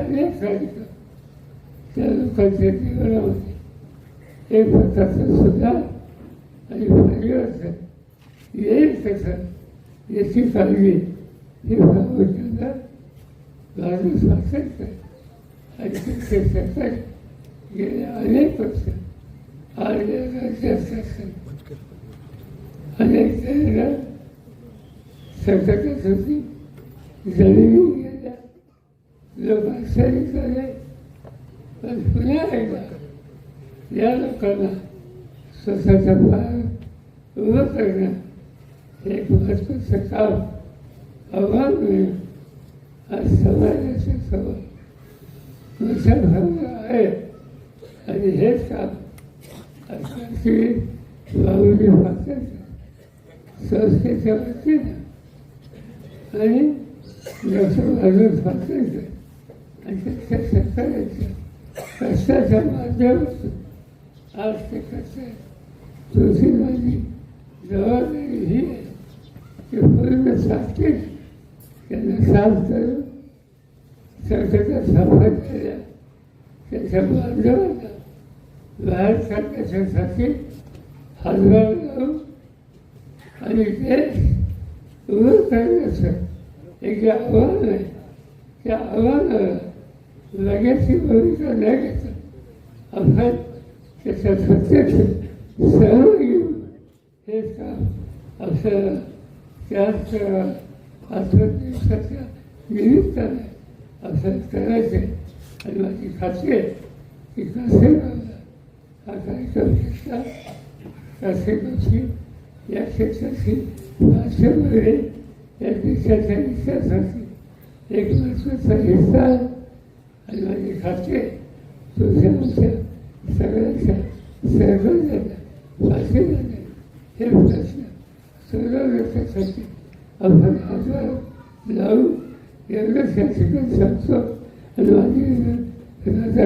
अनेक त्या लोकांच्या जीवनामध्ये एक प्रकारचं सुद्धा आणि परिवर्तन येईल तसं. याची काळजी हे माणूस वाचत आणि अनेक वर्ष. आर्य राज्यात अनेक जणांना संकटात होती. जमिनी गेल्या लोक आश्चर्य झाले पण पुन्हा एकदा या लोकांना स्वतःचा पाय उभं करणं हे एक महत्त्वाचं काम आव्हान मिळेल आज समाजाच्या समोर मोठं भाग आहे आणि हेच काम आजकालची बाबूजी वाचत संस्थेच्या वतीनं आणि डॉक्टर माधव फासायचं आणि त्याच्या सरकाराच्या कष्टाच्या माध्यमातून आज ते कसं तुझी माझी जबाबदारी ही आहे की पूर्ण साक्षी त्यांना साथ करून सरकारच्या साफायला त्याच्या बांधवांना बाहेर काढण्याच्यासाठी हातभार लावून आणि देश उभं करण्याचं एक जे आव्हान आहे त्या आव्हानाला लगेचची भूमिका न घेता आपण त्याच्यात प्रत्यक्ष सहभागी घेऊन हे काम आपल्याला त्याच आत्मदिवसाच्या निमित्ताने असं करायचे आणि माझी खात्री आहे की कासेगावला हा कार्यक्रम घेतला कासेगावची या क्षेत्राशी भाषेमध्ये या देशाच्या इतिहासाची एक महत्त्वाचा हिस्सा आहे आणि माझे खात्री आहे तुझ्या आमच्या सगळ्यांच्या सहकार्याने झाले हे प्रश्न सोडवण्यासाठी आपण हातभार लावू एवढं या सांगतो आणि माझी रजा